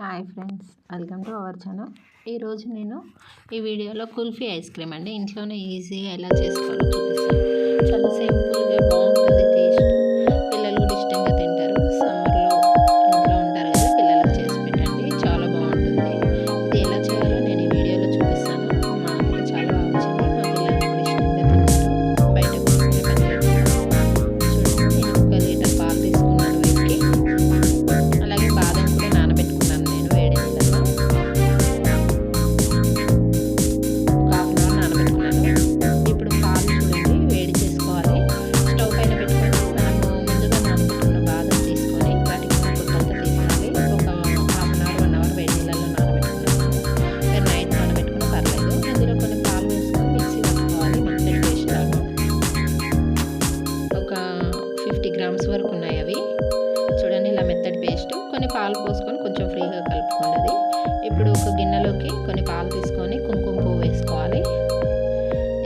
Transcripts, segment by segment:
Hi friends welcome to our channel. ఈరోజు నేను ఈ వీడియోలో కుల్ఫీ ఐస్ క్రీమ్ అండి. ఇంట్లోనే ఈజీగా ఎలా చేసుకోవాలో చూపిస్తాను. పాలు పోసుకొని కొంచెం ఫ్రీగా కలుపుకున్నది ఇప్పుడు ఒక గిన్నెలోకి కొన్ని పాలు తీసుకొని కుంకుమ పువ్వు వేసుకోవాలి.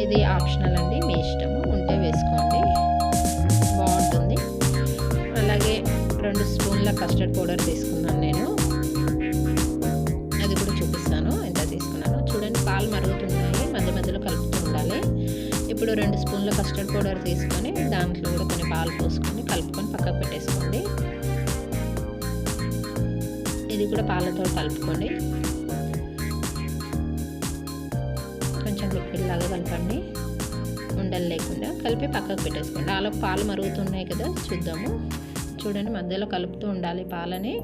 ఇది ఆప్షనల్ అండి మీ ఇష్టము. ఉంటే వేసుకోండి. బాగుంటుంది. అలాగే రెండు స్పూన్ల కస్టర్డ్ పౌడర్ తీసుకున్నాను నేను. అది కూడా చూపిస్తాను ఎంత తీసుకున్నాను. చూడండి పాలు మరుగుతున్నాయి మధ్య మధ్యలో కలుపుతూ ఉండాలి. ఇప్పుడు రెండు స్పూన్ల కస్టర్డ్ పౌడర్ తీసుకొని దాంట్లో కూడా కొన్ని పాలు పోసుకొని కలుపుకొని పక్కకు పెట్టేసుకోండి. ఇది కూడా పాలతో కలుపుకోండి. కొంచెం లిక్విడ్ లాగా కలపండి. ఉండలు లేకుండా కలిపి పక్కకు పెట్టేసుకోండి. అలా పాలు మరుగుతున్నాయి కదా చూద్దాము. చూడండి మధ్యలో కలుపుతూ ఉండాలి పాలని.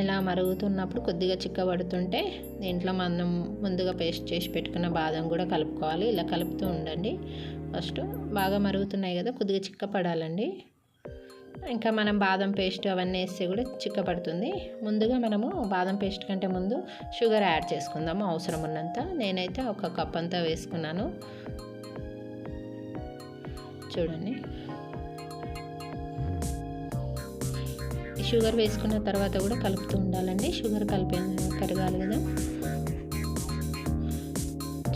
ఇలా మరుగుతున్నప్పుడు కొద్దిగా చిక్కబడుతుంటే దీంట్లో మనం ముందుగా పేస్ట్ చేసి పెట్టుకున్న బాదం కూడా కలుపుకోవాలి. ఇలా కలుపుతూ ఉండండి. ఫస్ట్ బాగా మరుగుతున్నాయి కదా కొద్దిగా చిక్కపడాలండి. ఇంకా మనం బాదం పేస్ట్ అవన్నీ వేస్తే కూడా చిక్కపడుతుంది ముందుగా మనము బాదం పేస్ట్ కంటే ముందు షుగర్ యాడ్ చేసుకుందాము అవసరం ఉన్నంత. నేనైతే ఒక కప్ అంతా వేసుకున్నాను. చూడండి. షుగర్ వేసుకున్న తర్వాత కూడా కలుపుతూ ఉండాలండి. షుగర్ కలిపి కరగాలి కదా.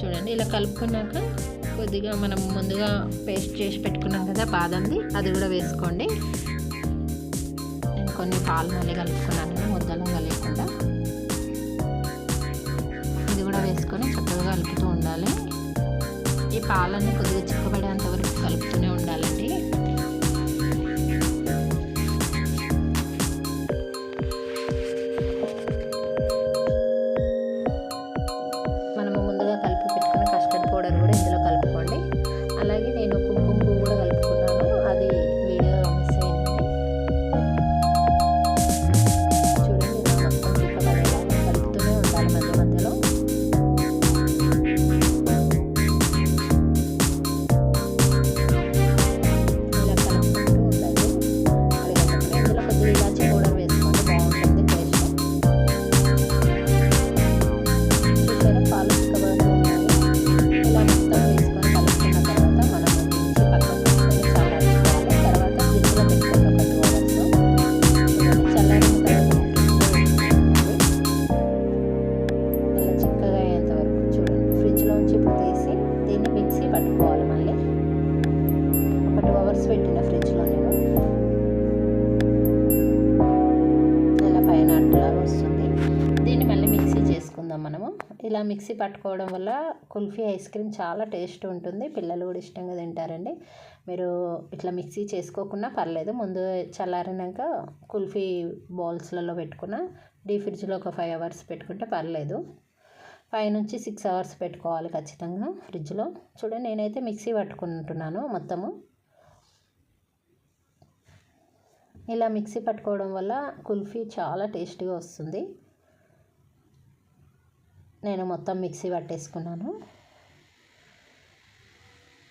చూడండి ఇలా కలుపుకున్నాక కొద్దిగా మనం ముందుగా పేస్ట్ చేసి పెట్టుకున్నాం కదా బాదంది అది కూడా వేసుకోండి. నేను పాలు మళ్ళీ కలుపుకున్నాను ముద్దలుగా లేకుండా ఇది కూడా వేసుకొని చక్కగా కలుపుతూ ఉండాలి. ఈ పాలన్నీ కొద్దిగా చిక్కబడేంత వరకు కలుపుతూనే ఒక పెట్టిన ఫ్రిడ్జ్లో నేను. ఇలా పైన అట్లాగా వస్తుంది. దీన్ని మళ్ళీ మిక్సీ చేసుకుందాం మనము. ఇలా మిక్సీ పట్టుకోవడం వల్ల కుల్ఫీ ఐస్ క్రీమ్ చాలా టేస్ట్ ఉంటుంది. పిల్లలు కూడా ఇష్టంగా తింటారండి. మీరు ఇట్లా మిక్సీ చేసుకోకున్నా పర్లేదు. ముందు చల్లారినాక కుల్ఫీ బౌల్స్లలో పెట్టుకున్న డీ ఫ్రిడ్జ్లో ఒక ఫైవ్ అవర్స్ పెట్టుకుంటే పర్లేదు. ఫైవ్ నుంచి సిక్స్ అవర్స్ పెట్టుకోవాలి ఖచ్చితంగా ఫ్రిడ్జ్లో. చూడండి నేనైతే మిక్సీ పట్టుకుంటున్నాను మొత్తము. ఇలా మిక్సీ పట్టుకోవడం వల్ల కుల్ఫీ చాలా టేస్టీగా వస్తుంది. నేను మొత్తం మిక్సీ పట్టేసుకున్నాను.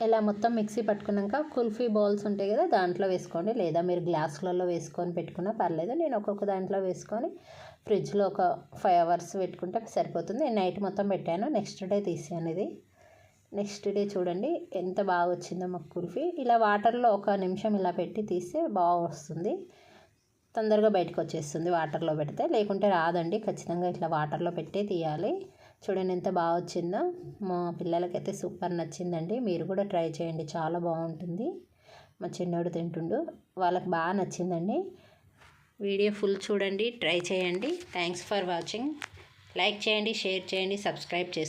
ఇలా మొత్తం మిక్సీ పట్టుకున్నాక కుల్ఫీ బౌల్స్ ఉంటాయి కదా దాంట్లో వేసుకోండి. లేదా మీరు గ్లాసులలో వేసుకొని పెట్టుకున్నా పర్లేదు నేను ఒక్కొక్క దాంట్లో వేసుకొని ఫ్రిడ్జ్లో ఒక ఫైవ్ అవర్స్ పెట్టుకుంటే సరిపోతుంది. నేను నైట్ మొత్తం పెట్టాను. నెక్స్ట్ డే తీసాను ఇది నెక్స్ట్ డే చూడండి ఎంత బాగా వచ్చిందో మాకు కుల్ఫీ ఇలా వాటర్లో ఒక నిమిషం ఇలా పెట్టి తీస్తే బాగా వస్తుంది. తొందరగా బయటకు వచ్చేస్తుంది వాటర్లో పెడితే. లేకుంటే రాదండి ఖచ్చితంగా ఇట్లా వాటర్లో పెట్టే తీయాలి. చూడండి ఎంత బాగా వచ్చిందో. మా పిల్లలకైతే సూపర్ నచ్చిందండి. మీరు కూడా ట్రై చేయండి చాలా బాగుంటుంది. మా చిన్నోడు తింటుండు వాళ్ళకి బాగా నచ్చిందండి. వీడియో ఫుల్ చూడండి ట్రై చేయండి. థ్యాంక్స్ ఫర్ వాచింగ్ లైక్ చేయండి షేర్ చేయండి సబ్స్క్రైబ్ చేసి